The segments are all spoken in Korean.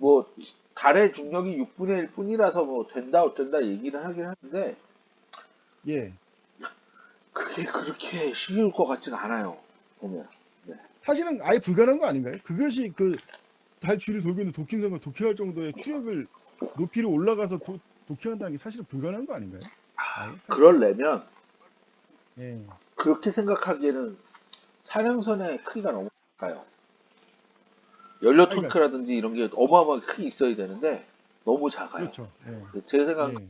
뭐 달의 중력이 6분의 1 뿐이라서 뭐 된다 어쩐다 얘기를 하긴 하는데 예. 그게 그렇게 쉬울 것 같지가 않아요. 보면. 사실은 아예 불가능한 거 아닌가요? 그것이 그 달 주위를 돌고 있는 도킹선과 도킹할 정도의 추력을 높이로 올라가서 도, 도킹한다는 게 사실은 불가능한 거 아닌가요? 아예? 그럴려면 예. 그렇게 생각하기에는 사령선의 크기가 너무 작아요. 연료 탱크라든지 이런 게 어마어마하게 크게 있어야 되는데 너무 작아요. 그렇죠. 예. 제 생각 예.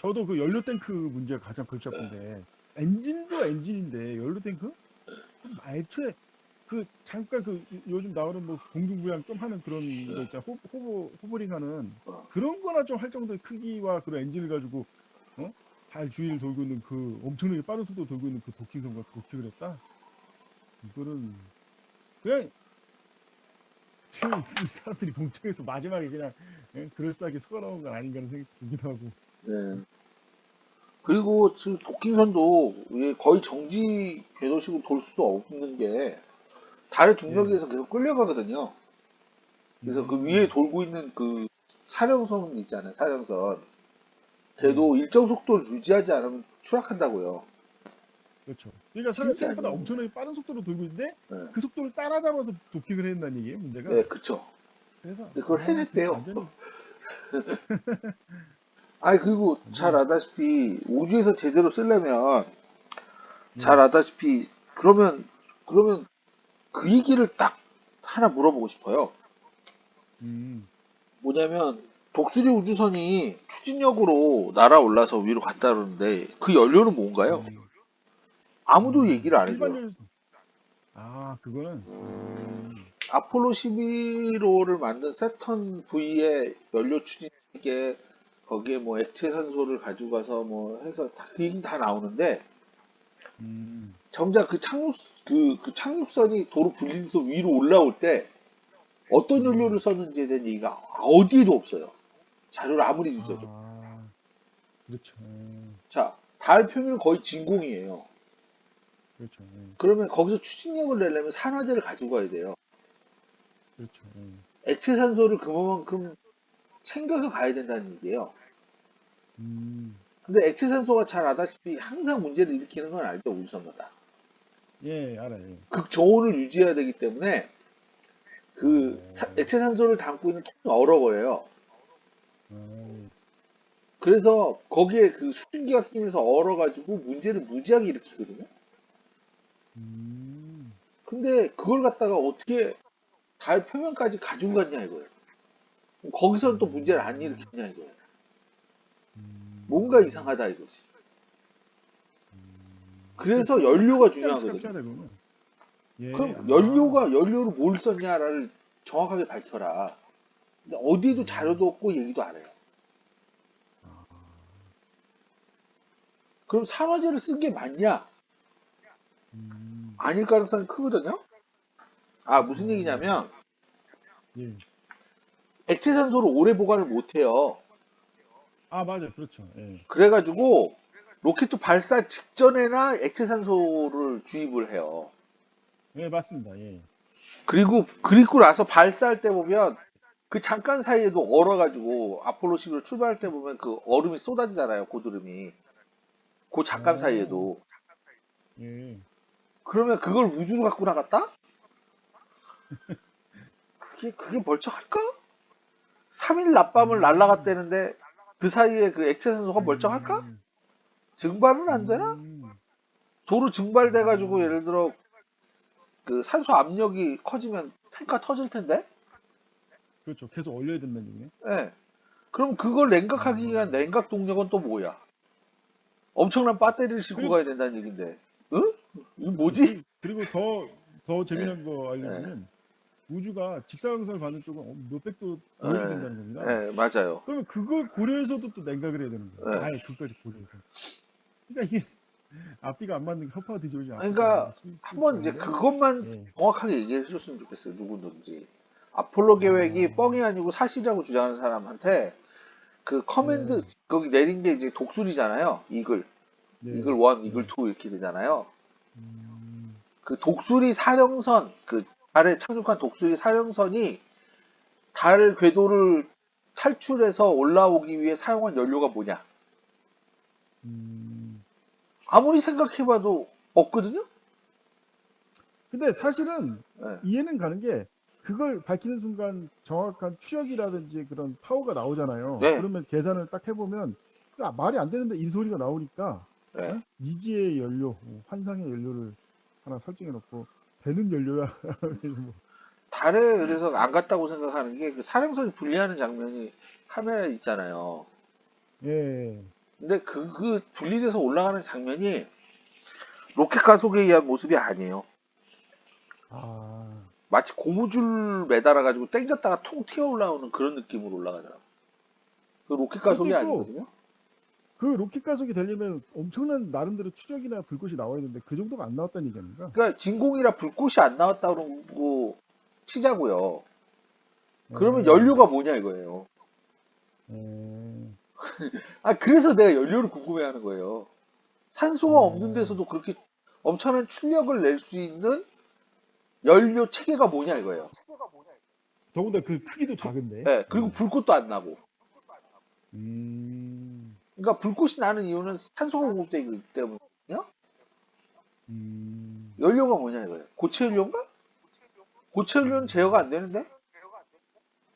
저도 그 연료 탱크 문제가 가장 골치 아픈데 엔진도 엔진인데 연료 탱크? 애초에 그 잠깐 그 요즘 나오는 뭐 공중부양 좀 하는 그런 거 있잖아 호, 호보 호버링 하는 어. 그런 거나 좀 할 정도의 크기와 그런 엔진을 가지고 어? 달 주위를 돌고 있는 그 엄청나게 빠른 속도로 돌고 있는 그 도킹선과 도킹을 했다? 이거는 그냥 이 사람들이 봉청해서 마지막에 그냥 예? 그럴싸하게 속아나온 건 아닌가 하는 생각이 들기도 하고 네. 그리고 지금 도킹선도 거의 정지 궤도식으로 돌 수도 없는 게 달의 중력에 의해서 계속 끌려가거든요. 그래서 그 음. 위에 돌고 있는 그 사령선 있잖아요. 사령선. 걔도 일정 속도를 유지하지 않으면 추락한다고요. 그렇죠. 그러니까 생각보다. 엄청나게 빠른 속도로 돌고 있는데 네, 그 속도를 따라잡아서 도킹을 했다는 얘기예요 문제가. 네 그쵸. 그래서 그걸 아, 해냈대요. 완전히 아니, 그리고 음. 잘 아다시피 우주에서 제대로 쓰려면 네. 잘 아다시피 그러면, 그러면 그 얘기를 딱 하나 물어보고 싶어요. 음, 뭐냐면 독수리 우주선이 추진력으로 날아올라서 위로 갔다 그러는데 그 연료는 뭔가요? 음. 아무도 얘기를 안 해줘요. 아 그거는 음, 아폴로 11호를 만든 세턴 V의 연료 추진기에 거기에 뭐 액체 산소를 가지고 가서 뭐 해서 다, 그 얘기 다 나오는데 음, 정작 그 착륙 그, 그 착륙선이 도로 분리돼서 위로 올라올 때 어떤 연료를 썼는지에 대한 얘기가 어디에도 없어요. 자료를 아무리 뒤져도. 아, 그렇죠. 음, 자, 달 표면은 거의 진공이에요. 그렇죠. 음, 그러면 거기서 추진력을 내려면 산화제를 가지고 가야 돼요. 그렇죠. 음, 액체 산소를 그만큼 챙겨서 가야 된다는 얘기예요. 음, 근데 액체 산소가 잘 아다시피 항상 문제를 일으키는 건 알죠, 우주선마다. 예, 알아요. 예. 극저온을 유지해야 되기 때문에 그 사- 액체 산소를 담고 있는 통이 얼어버려요. 음, 그래서 거기에 그 수증기가 끼면서 얼어가지고 문제를 무지하게 일으키거든요. 음, 근데 그걸 갖다가 어떻게 달 표면까지 가지고 갔냐 이거예요. 거기서는 또 문제를 안 일으켰냐 이거예요. 음, 뭔가 이상하다 이거지. 음. 그래서 연료가 중요하거든요. 중요하거든요. 예, 그럼 아, 연료가 연료를 뭘 썼냐를 정확하게 밝혀라. 근데 어디에도 자료도 없고 얘기도 안 해요. 아, 그럼 산화제를 쓴 게 맞냐? 음, 아닐 가능성이 크거든요. 아 무슨 얘기냐면 예. 액체 산소를 오래 보관을 못 해요. 아 맞아요, 그렇죠. 예. 그래가지고 로켓 발사 직전에나 액체 산소를 주입을 해요. 예, 맞습니다. 예. 그리고 그리고 나서 발사할 때 보면 그 잠깐 사이에도 얼어가지고 아폴로 11호 출발할 때 보면 그 얼음이 쏟아지잖아요. 고드름이. 그 잠깐 오. 사이에도. 예. 그러면 그걸 우주로 갖고 나갔다? 그게 그게 멀쩡할까? 3일 낮밤을 날아갔다는데 그 사이에 그 액체 산소가 멀쩡할까? 음, 증발은 안 되나? 음, 도로 증발돼 가지고 음. 예를 들어 그 산소 압력이 커지면 탱크가 터질 텐데? 그렇죠. 계속 올려야 된다는 얘기네. 예. 그럼 그걸 냉각하기 음. 위한 냉각 동력은 또 뭐야? 엄청난 배터리를 싣고 그리고- 가야 된다는 얘긴데. 응? 이거 뭐지? 그리고 더, 더 재미난 거 알려주면 우주가 직사광선을 받는 쪽은 어, 몇백도 오래 네. 된다는 겁니다. 예, 맞아요. 그러면 그걸 고려해서도 또 냉각을 해야 되는 거예요. 네. 아예 그까지 고려해서. 그러니까 이게 앞뒤가 안 맞는 게 협화가 뒤집어지지 않고. 그러니까 한번 이제 그것만 예. 정확하게 얘기해 줬으면 좋겠어요. 누구든지. 아폴로 계획이 아. 뻥이 아니고 사실이라고 주장하는 사람한테 그 커맨드 네. 거기 내린 게 이제 독수리잖아요. 이글. 네. 이글 1, 이글 2 이렇게 되잖아요. 음, 그 독수리 사령선, 그 달에 착륙한 독수리 사령선이 달 궤도를 탈출해서 올라오기 위해 사용한 연료가 뭐냐? 음. 아무리 생각해봐도 없거든요? 근데 사실은 네. 이해는 가는 게 그걸 밝히는 순간 정확한 추적이라든지 그런 파워가 나오잖아요. 네. 그러면 계산을 딱 해보면 아, 말이 안 되는데 인소리가 나오니까 네. 어? 미지의 연료, 뭐 환상의 연료를 하나 설정해 놓고 되는 연료야. 뭐. 달에 그래서 안 갔다고 생각하는 게 그 사령선이 분리하는 장면이 카메라에 있잖아요. 예. 근데 그, 그 분리돼서 올라가는 장면이 로켓 가속에 의한 모습이 아니에요. 아, 마치 고무줄 매달아가지고 땡겼다가 통 튀어 올라오는 그런 느낌으로 올라가더라고. 그 로켓 가속이 아니거든요. 그 로켓 가속이 되려면 엄청난 나름대로 추적이나 불꽃이 나와야 되는데 그 정도가 안 나왔다는 얘기 아닙니까? 그러니까 진공이라 불꽃이 안 나왔다 그러고 치자고요. 그러면 음. 연료가 뭐냐 이거예요. 음. 아 그래서 내가 연료를 궁금해하는 거예요. 산소가 음. 없는 데서도 그렇게 엄청난 출력을 낼 수 있는 연료 체계가 뭐냐 이거예요. 더군다나 그 크기도 작은데. 네, 그리고 불꽃도 안 나고. 음. 그러니까 불꽃이 나는 이유는 산소가 공급되기 때문이요. 음. 연료가 뭐냐 이거예요. 고체 연료인가? 고체 연료는 제어가 안 되는데?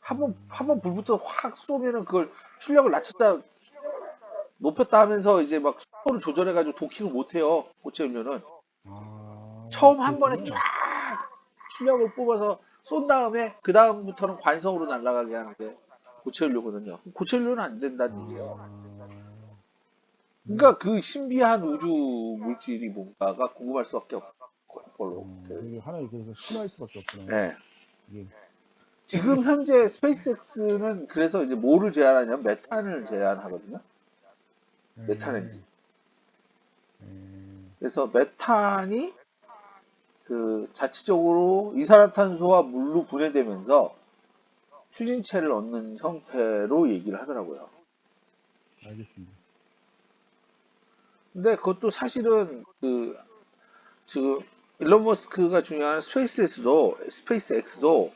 한번 한번 불부터 확 쏘면은 그걸 출력을 낮췄다 높였다 하면서 이제 막 속도를 조절해가지고 도킹을 못해요. 고체 연료는 아, 처음 한 번에. 쫙 출력을 뽑아서 쏜 다음에 그 다음부터는 관성으로 날아가게 하는 게 고체 연료거든요. 고체 연료는 안 된다는 얘기예요. 아. 그러니까 그 신비한 우주 물질이 뭔가가 궁금할 수밖에 없고 별로. 음, 그게 하나의 그래서 심할 수밖에 없구나. 네. 이게 지금 현재 스페이스X는 그래서 이제 뭐를 제한하냐면 메탄을 제한하거든요. 메탄 엔진. 음, 그래서 메탄이 그 자체적으로 이산화탄소와 물로 분해되면서 추진체를 얻는 형태로 얘기를 하더라고요. 알겠습니다. 근데 그것도 사실은 그 지금 일론 머스크가 중요한 스페이스X도 스페이스X도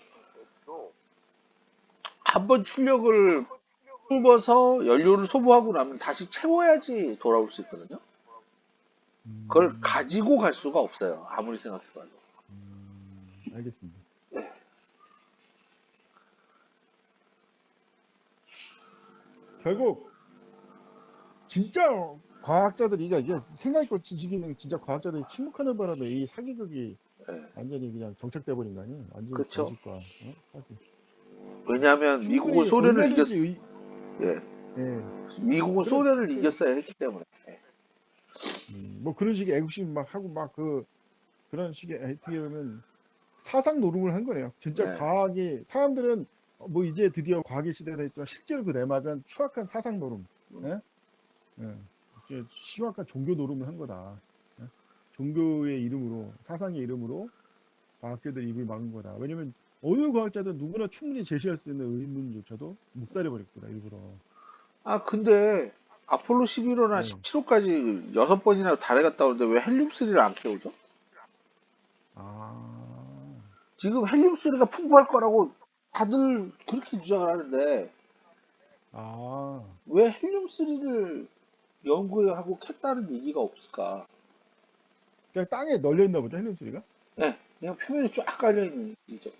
한 번 출력을 뽑아서 연료를 소모하고 나면 다시 채워야지 돌아올 수 있거든요. 음, 그걸 가지고 갈 수가 없어요. 아무리 생각해봐도. 음, 알겠습니다. 결국 진짜 과학자들이 이게 이게 생각있고 지식있는 진짜 과학자들이 침묵하는 바람에 이 사기극이 예. 완전히 그냥 정착돼 버린 거 아니에요? 완전히. 거짓과 어? 왜냐하면 미국은 소련을 이겼, 의- 예. 예. 미국은 그래, 소련을 그래. 이겼어야 했기 때문에. 예. 음, 뭐 그런 식의 애국심 막 하고 막 그 그런 식의 어떻게 보면 사상 노름을 한 거네요. 진짜 네. 과학이 사람들은 어, 뭐 이제 드디어 과학의 시대가 됐지만 실제로 그 내막은 추악한 사상 노름, 예? 예. 심각한 종교 노름을 한 거다. 예? 종교의 이름으로 사상의 이름으로 과학자들 입을 막은 거다. 왜냐면 어느 과학자든 누구나 충분히 제시할 수 있는 의문조차도 묵살해 버렸구나 일부러. 아, 근데 아폴로 11호나 네. 17호까지 여섯 번이나 달에 갔다 오는데 왜 헬륨 3를 안 캐오죠? 아, 지금 헬륨 3가 풍부할 거라고 다들 그렇게 주장을 하는데 아. 왜 헬륨 3를 연구하고 캤다는 얘기가 없을까? 그냥 땅에 널려 있나 보죠 헬륨 소리가? 네, 그냥 표면에 쫙 깔려 있는 얘기죠.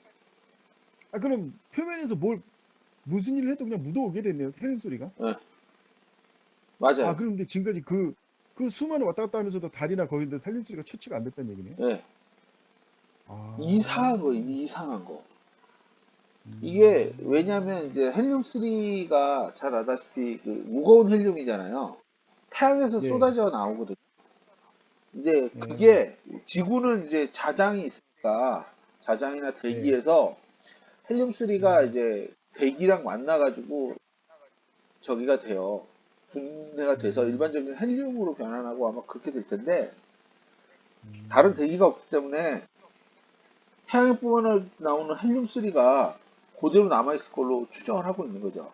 아 그럼 표면에서 뭘 무슨 일을 해도 그냥 묻어오게 됐네요 헬륨 소리가. 맞아요. 아 그런데 지금까지 그 그 수많은 왔다 갔다 하면서도 달이나 거기인데 헬륨 소리가 채취가 안 됐다는 얘기네요. 네, 아, 이상한 거, 이상한 거. 음. 이게 왜냐면 이제 헬륨 3가 잘 알다시피 그 무거운 헬륨이잖아요. 태양에서 네. 쏟아져 나오거든요. 이제 네. 그게 지구는 이제 자장이 있으니까 자장이나 대기에서 헬륨3가 네. 이제 대기랑 만나가지고 저기가 돼요. 분해가 돼서 음. 일반적인 헬륨으로 변환하고 아마 그렇게 될 텐데 음. 다른 대기가 없기 때문에 태양에 뿜어 나오는 헬륨3가 그대로 남아있을 걸로 추정을 하고 있는 거죠.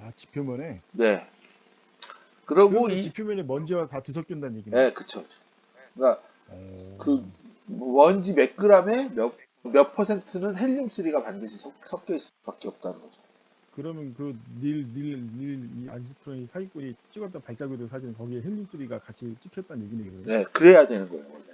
아 지표면에. 네. 그리고 이, 지표면에 먼지와 다 뒤섞인다는 얘기네. 네, 그쵸. 그러니까 어. 그 먼지 몇 그램에 몇 몇 퍼센트는 헬륨3가 반드시 섞- 섞여 있을 수밖에 없다는 거죠. 그러면 그 닐, 닐, 닐, 이 안스트롱이 사기꾼이 찍었던 발자국들 사진 거기에 헬륨3가 같이 찍혔다는 얘기네, 그러면. 네, 그래야 되는 거예요. 원래.